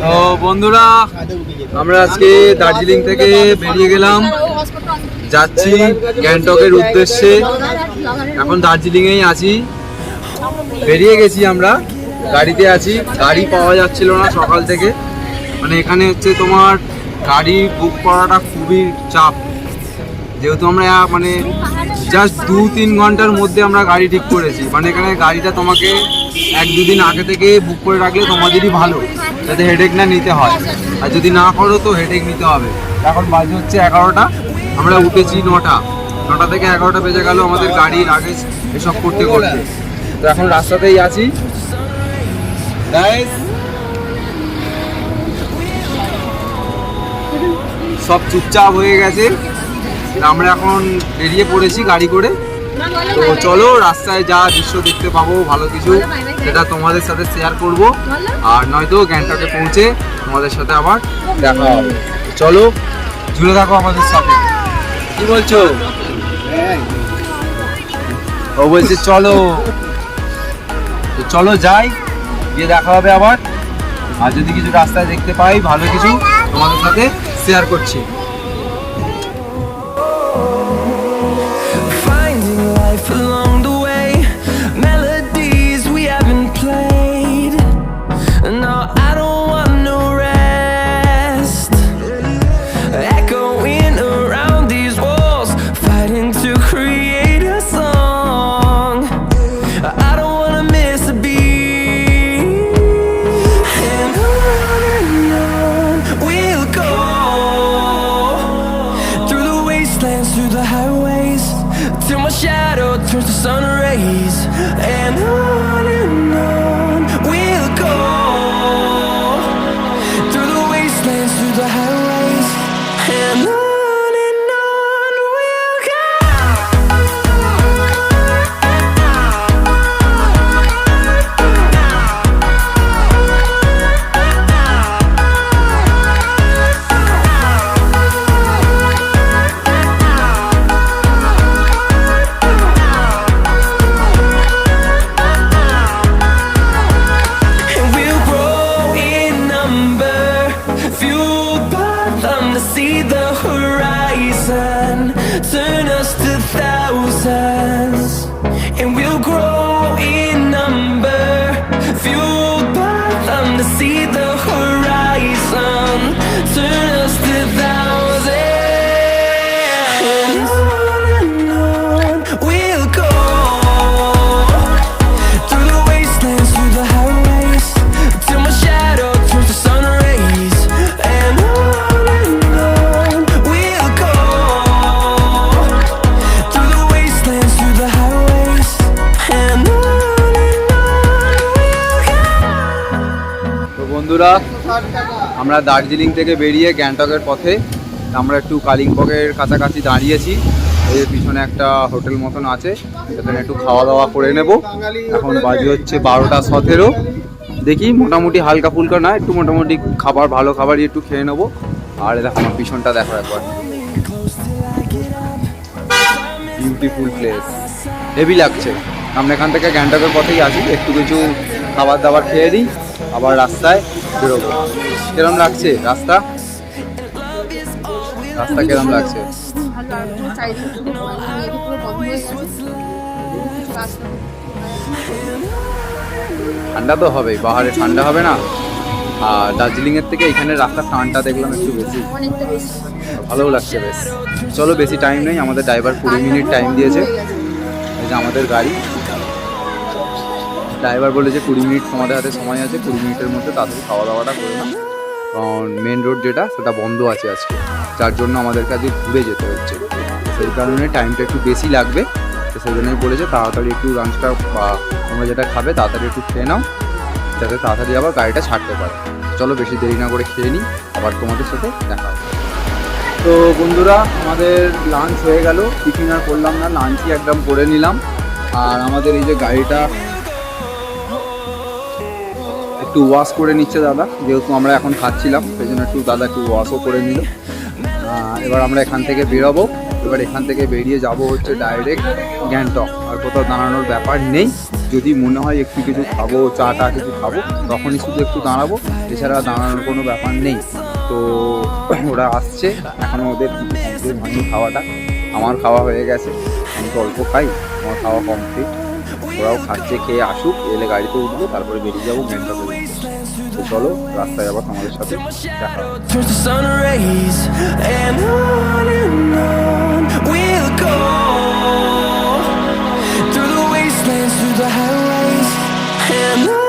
তো বন্ধুরা, আমরা আজকে দার্জিলিং থেকে বেরিয়ে গেলাম। যাচ্ছি গ্যাংটকের উদ্দেশ্যে। এখন দার্জিলিংয়েই আছি। বেরিয়ে গেছি আমরা। গাড়িতে আছি। গাড়ি পাওয়া যাচ্ছিল না সকাল থেকে। মানে এখানে হচ্ছে তোমার গাড়ি বুক করাটা খুবই চাপ। যেহেতু আমরা মানে জাস্ট দু তিন ঘণ্টার মধ্যে আমরা গাড়ি ঠিক করেছি। মানে এখানে গাড়িটা তোমাকে এক দুদিন আগে থেকে বুক করে রাখলে তোমাদেরই ভালো। যাতে হেডেক না নিতে হয়। আর যদি না করো তো হেডেক নিতে হবে। এখন বাজে হচ্ছে এগারোটা। আমরা উঠেছি নটা। নটা থেকে এগারোটা বেজে গেল আমাদের গাড়ি লাগেজ এসব করতে করতে। তো এখন রাস্তাতেই আছি। সব চুপচাপ হয়ে গেছে। আমরা এখন বেরিয়ে পড়েছি গাড়ি করে। তো চলো রাস্তায় যা দৃশ্য দেখতে পাবো ভালো কিছু সেটা তোমাদের সাথে শেয়ার করব। আর নয়তো গ্যাংটকে পৌঁছে তোমাদের সাথে আবার দেখা হবে। চলো জুড়ে থাকো আমাদের সাথে। কি বলছো? ও বলছে চলো। তো চলো যাই গিয়ে দেখা হবে আবার। আর যদি কিছু রাস্তায় দেখতে পাই ভালো কিছু তোমাদের সাথে শেয়ার করছি। আমরা দার্জিলিং থেকে বেরিয়ে গ্যাংটকের পথে আমরা একটু কালিম্পংয়ের কাছাকাছি দাঁড়িয়েছি। এই পিছনে একটা হোটেল মতন আছে, সেখানে একটু খাওয়া দাওয়া করে নেব। এখন বাজে হচ্ছে বারোটা সতেরো। দেখি মোটামুটি হালকা ফুলকা না, একটু মোটামুটি খাবার, ভালো খাবারই একটু খেয়ে নেব। আর দেখো আমার পিছনটা দেখো একবার। বিউটিফুল প্লেস হেভি লাগছে। আমরা এখান থেকে গ্যাংটকের পথেই আছি, একটু কিছু খাবার দাবার খেয়ে দিই আবার রাস্তায় বেরোবো। কিরম লাগছে রাস্তা? রাস্তা কিরম লাগছে? ঠান্ডা তো হবেই, পাহাড়ে ঠান্ডা হবে না? আর দার্জিলিংয়ের থেকে এখানে রাস্তার টানটা দেখলাম একটু বেশি। বেশি ভালোও লাগছে বেশ। চলো বেশি টাইম নেই, আমাদের ড্রাইভার কুড়ি মিনিট টাইম দিয়েছে। এই যে আমাদের গাড়ি। ড্রাইভার বলেছে কুড়ি মিনিট তোমাদের হাতে সময় আছে, কুড়ি মিনিটের মধ্যে তাড়াতাড়ি খাওয়া দাওয়াটা করে না কারণ মেন রোড যেটা, সেটা বন্ধ আছে আজকে। যার জন্য আমাদেরকে আজকে ঘুরে যেতে হচ্ছে। সেই কারণে টাইমটা একটু বেশি লাগবে। তো সেই জন্যই বলেছে তাড়াতাড়ি একটু লাঞ্চটা বা তোমরা যেটা খাবে তাড়াতাড়ি একটু খেয়ে নাও। যাতে তাড়াতাড়ি আবার গাড়িটা ছাড়তে পারে। চলো বেশি দেরি না করে খেয়ে নিই। আবার তোমাদের সাথে দেখা হবে। তো বন্ধুরা, আমাদের লাঞ্চ হয়ে গেল। টিফিন আর করলাম না লাঞ্চই একদম করে নিলাম। আর আমাদের এই যে গাড়িটা একটু ওয়াশ করে নিচ্ছে দাদা। যেহেতু আমরা এখন খাচ্ছিলাম, সেই জন্য একটু দাদা একটু ওয়াশও করে নিল। এবার আমরা এখান থেকে বেরোবো। এবার এখান থেকে বেরিয়ে যাব হচ্ছে ডাইরেক্ট গ্যাংটক। আর কোথাও দাঁড়ানোর ব্যাপার নেই। যদি মনে হয় একটু কিছু খাব চা টা কিছু খাব, তখনই শুধু একটু দাঁড়াবো। এছাড়া দাঁড়ানোর কোনো ব্যাপার নেই। তো ওরা আসছে। এখনও ওদের হয়নি খাওয়াটা। আমার খাওয়া হয়ে গেছে। আমি অল্প খাই, আমার খাওয়া কমপ্লিট ওরাও খাচ্ছে, খেয়ে আসুক, এলে গাড়িতে উঠবো, তারপরে বেরিয়ে যাব তো চলো, রাস্তায় আবার তোমাদের সাথে দেখা sun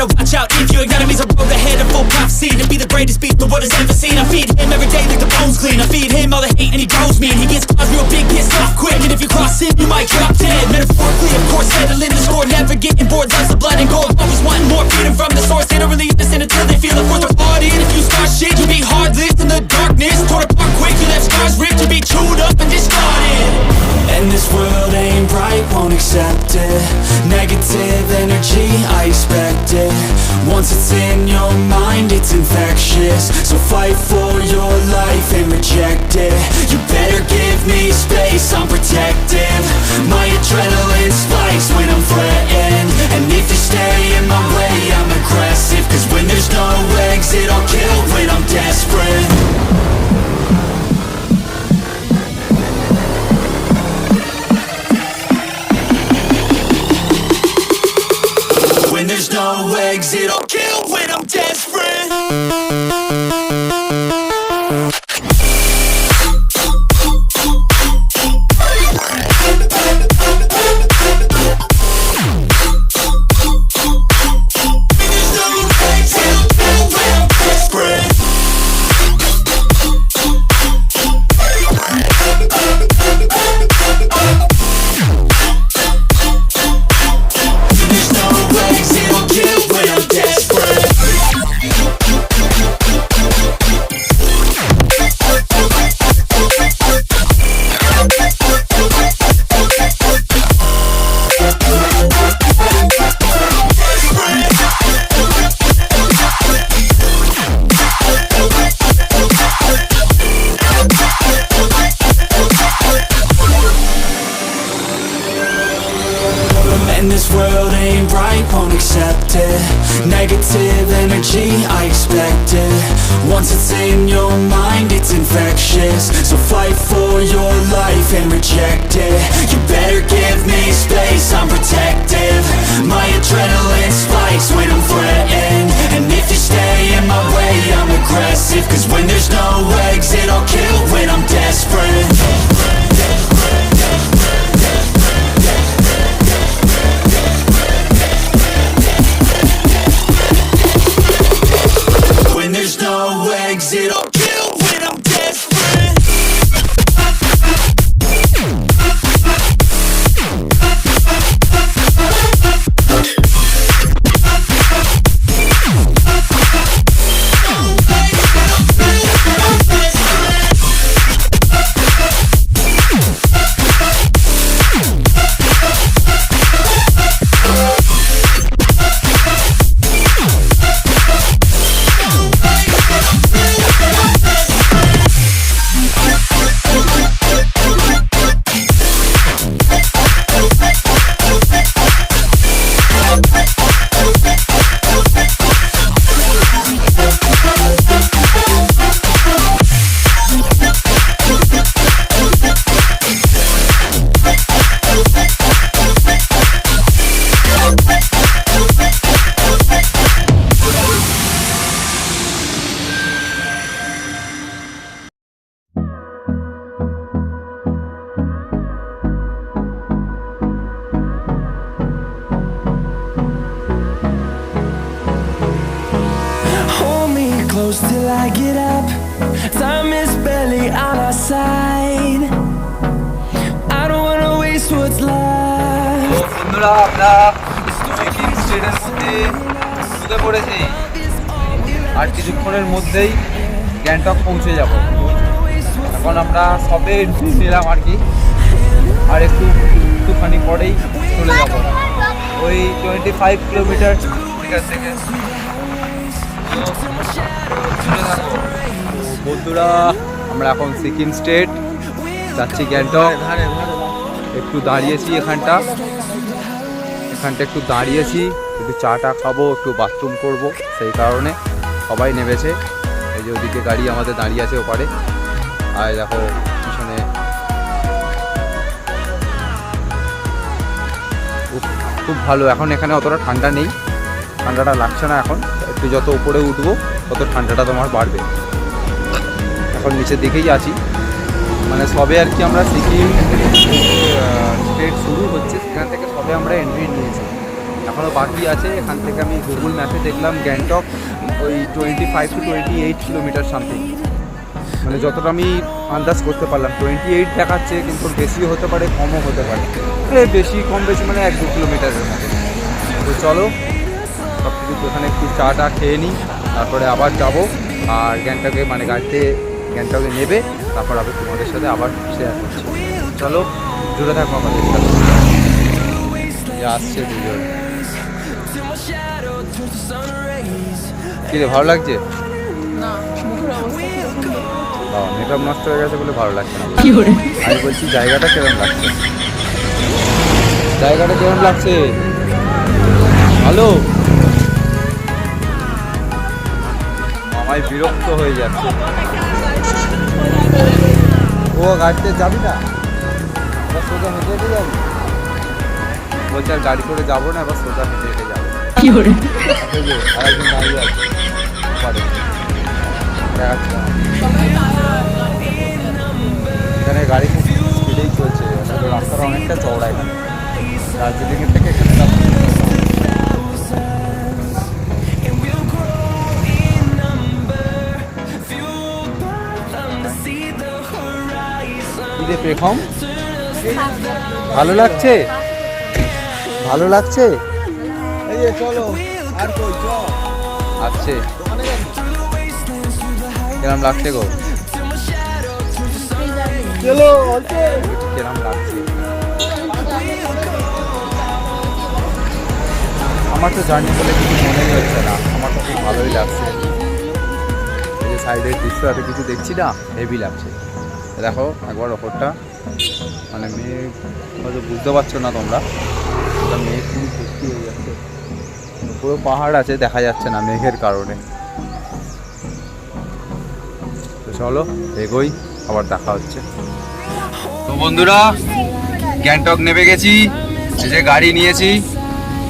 better watch out If your enemy's a road ahead, a full prophecy To be the greatest beast the world has ever seen. I feed him every day like the bones clean. I feed him all the hate and he grows me. And he gets claws real big, pissed off quick. And if you cross him, you might drop dead. Metaphorically, of course, settling the score. Never getting bored, loves of blood and gore. Always wanting more freedom from the source. They don't really listen until they feel the force applaud it If you start shit, you'll exit, I'll kill when I'm desperate. Negative energy, I expect it. Once it's in your mind, it's infectious. So fight for your life and reject it. You better give me space, I'm protective. My adrenaline spikes when I'm threatened. And if you stay in my way, I'm aggressive. Cause when there's no exit, I'll kill when I'm desperate exit up. Close till I get up. Time is barely on our side. I don't wanna waste what's left. তো বন্ধুরা আমরা সিকিম স্টেটের মধ্যে পড়েছি আর কিছুক্ষণের মধ্যেই গ্যাংটক পৌঁছে যাব এখন আমরা সবে ঢুকে নিলাম আর কি আর একটু একটুখানি পরেই চলে যাব ওই টোয়েন্টি ফাইভ কিলোমিটার থেকে বন্ধুরা, আমরা এখন সিকিম স্টেট, যাচ্ছি গ্যাংটক। একটু দাঁড়িয়েছি এখানটা। এখানটা একটু দাঁড়িয়েছি, একটু চাটা খাব, একটু বাথরুম করব, সেই কারণে সবাই নেমেছে। এই যে ওদিকে গাড়ি আমাদের দাঁড়িয়ে আছে ওপারে। আর দেখো, পিছনে খুব ভালো। এখন এখানে অতটা ঠান্ডা নেই। ঠান্ডাটা লাগছে না এখন। একটু যত উপরে উঠবো, তত ঠান্ডাটা তোমার বাড়বে। এখন নিচের দিকেই আছি। মানে সবে আর কি আমরা সিকিম, স্টেট শুরু হচ্ছে, সেখান থেকে সবে আমরা এন্ট্রি নিয়েছি। এখনও বাকি আছে। এখান থেকে আমি গুগল ম্যাপে দেখলাম গ্যাংটক ওই twenty five to twenty eight kilometre something মানে যতটা আমি আন্দাজ করতে পারলাম টোয়েন্টি এইট দেখাচ্ছে, কিন্তু বেশিও হতে পারে, কমও হতে পারে। বেশি, কম বেশি মানে এক দু কিলোমিটারের মতো। তো চলো কিছু ওখানে একটু চা টা খেয়ে নিই তারপরে আবার যাব। আর গ্যাংটকে মানে গাড়িতে গ্যাংটকে নেবে তারপর আবার তোমাদের সাথে আবার শেয়ার করছি। চলো জুড়ে থাকব আমাদের সাথে। আসছে দুজন। কিরে ভালো লাগছে? বাবা মেকআপ নষ্ট হয়ে গেছে বলে ভালো লাগছে না। আমি বলছি জায়গাটা কিরম লাগছে? জায়গাটা কিরম লাগছে? ভালো? মামাই বিরক্ত হয়ে যাচ্ছে। ও গাড়িতে যাবি না? এবার সোজা হেঁটে হেঁটে যাবি? বলছে আর গাড়ি করে যাব না এবার সোজা হেঁটে হেঁটে যাব। আরেকজন দাঁড়িয়ে আছে। পারে। এখানে গাড়ি খুব স্পিডেই চলছে। রাস্তাটা অনেকটা চওড়া এখানে দার্জিলিংয়ের থেকে এখানে রে পেখম ভালো লাগছে? ভালো লাগছে? আসছে কিরম লাগছে গো? কিরম লাগছে? আমার তো জার্নি বলে কিছু মনেই হচ্ছে না। আমার তো খুব ভালোই লাগছে। এই যে সাইডের দৃশ্য এত কিছু দেখছি না হেভি লাগছে। দেখো, একবার ওপরটা। মানে মেয়ে, হয়তো বুঝতে পারছ না তোমরা। মেঘ খুব ভর্তি হয়ে যাচ্ছে। পুরো পাহাড় আছে, দেখা যাচ্ছে না মেঘের কারণে। তো চলো, এগোই, আবার দেখা হচ্ছে। তো বন্ধুরা, গ্যাংটক নেমে গেছি। এই যে গাড়ি নিয়েছি।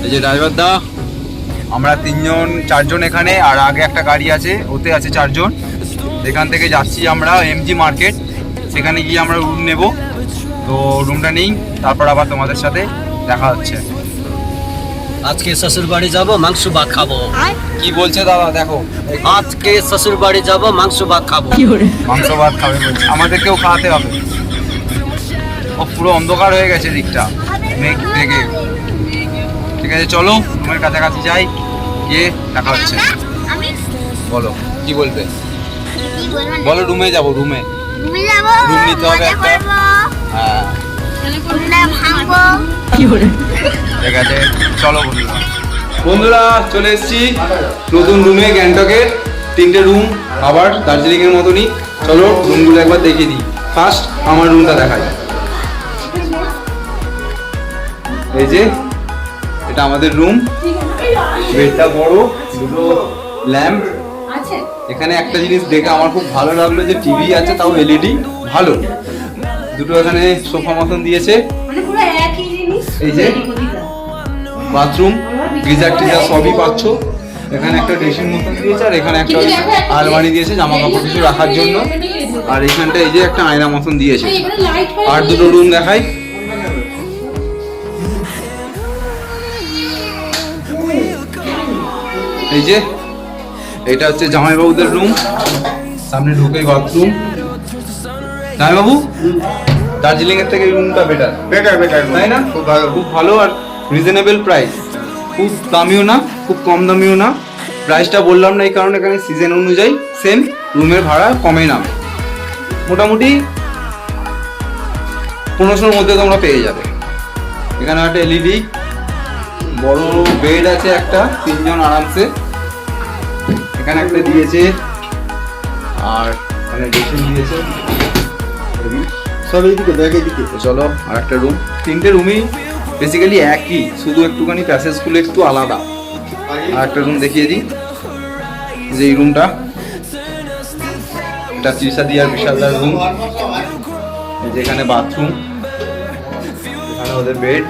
এই যে ড্রাইভার দা। আমরা তিনজন, চারজন এখানে, আর আগে একটা গাড়ি আছে, ওতে আছে চারজন। এখান থেকে যাচ্ছি আমরা এমজি মার্কেট সেখানে গিয়ে আমরা রুম নেব। তো রুমটা নেই তারপর আবার তোমাদের সাথে দেখা হচ্ছে। আজকে শ্বশুর বাড়ি যাব মাংস ভাত খাব। কি বলছে দাদা দেখো। আজকে শ্বশুর বাড়ি যাব মাংস ভাত খাব। মাংস ভাত খাবে বলছে। আমাদেরকেও খাওয়াতে হবে। ও পুরো অন্ধকার হয়ে গেছে দিকটা। মেঘ থেকে ঠিক আছে চলো রুমের কাছাকাছি যাই গিয়ে দেখা হচ্ছে। বলো কি বলবে? বলো রুমে যাব রুমে ঘুমিয়ে যাব মজা। করব। হ্যাঁ। চলো বন্ধুরা। বন্ধুরা চলে এসেছি নতুন রুমে গ্যাংটকের তিনটে রুম আবার দার্জিলিং এর মতনই। চলো রুমগুলো একবার দেখিয়ে দিই। ফার্স্ট আমার রুমটা দেখাই। এই যে এটা আমাদের রুম বেডটা বড় দুটো ল্যাম্প এখানে একটা জিনিস দেখে আমার খুব ভালো লাগল যে টিভি আছে তাও এলইডি ভালো। দুটো এখানে সোফা মতন দিয়েছে। এই যে বাথরুম গিজার টিজার সবই পাচ্ছ। এখানে একটা ড্রেসিং মতন দিয়েছে আর এখানে একটা আলমারি দিয়েছে জামা কাপড় কিছু রাখার জন্য। আর এইখানটা এই যে একটা আয়না মতন দিয়েছে। আর দুটো রুম দেখাই। এই যে এটা হচ্ছে জামাইবাবুদের রুম সামনে ঢুকেই বাথরুম জামাইবাবু দার্জিলিং এর থেকে রুমটা বেটার বেটার বেটার তাই না? খুব ভালো খুব ভালো আর রিজনেবল প্রাইস খুব দামিও না খুব কম দামিও না। প্রাইসটা বললাম না এই কারণে এখানে সিজন অনুযায়ী সেম রুমের ভাড়া কমে না। মোটামুটি পনেরোশোর মধ্যে তোমরা পেয়ে যাবে। এখানে একটা এলইডি বড় বেড আছে একটা তিনজন আরামসে। এখানে একটা দিয়েছে। আর এখানে ড্রেসিং দিয়েছে। সব এইদিকে ব্যাগ এইদিকে। চলো আর একটা রুম তিনটে রুমই বেসিক্যালি একই শুধু একটুখানি প্যাসেজগুলো একটু আলাদা। আর একটা রুম দেখিয়ে দিই যে এই রুমটা এটা ত্রিশা দিয়ার বিশালদার রুম যেখানে বাথরুম এখানে ওদের বেড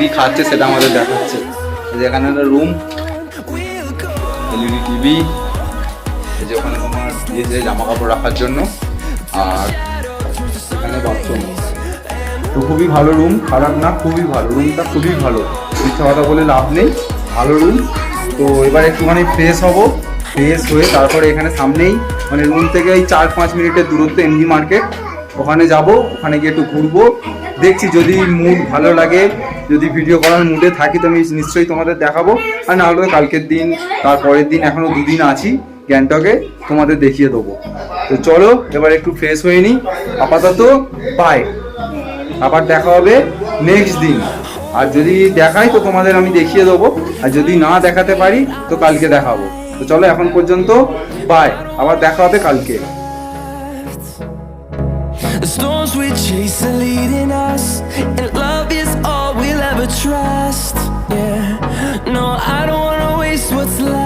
কি খাচ্ছে সেটা আমাদের দেখাচ্ছে। এই যে এখানে একটা রুম এলইডি টিভি যে ওখানে তোমার যে জামা কাপড় রাখার জন্য। আর এখানে বাথরুম তো খুবই ভালো রুম খারাপ না, খুবই ভালো। রুমটা খুবই ভালো। মিথ্যা কথা বলে লাভ নেই, ভালো রুম তো এবার একটুখানি ফ্রেশ হব। ফ্রেশ হয়ে তারপরে এখানে সামনেই মানে রুম থেকে এই চার পাঁচ মিনিটের দূরত্ব এমজি মার্কেট। ওখানে যাব, ওখানে গিয়ে একটু ঘুরবো। দেখছি যদি মুড ভালো লাগে যদি ভিডিও করার মুডে থাকি তো আমি নিশ্চয়ই তোমাদের দেখাবো। আর না হলে কালকের দিন তারপরের দিন এখনও দুদিন আছি গ্যাংটকে তোমাদের দেখিয়ে দেবো। তো চলো এবার একটু ফ্রেশ হয়ে নিই আপাতত বাই আবার দেখা হবে নেক্সট দিন। আর যদি দেখাই তো তোমাদের আমি দেখিয়ে দেবো। আর যদি না দেখাতে পারি তো কালকে দেখাবো। তো চলো এখন পর্যন্ত বাই আবার দেখা হবে কালকে। The storms we chase are leading us, and love is trust. Yeah, no, I don't wanna waste what's left.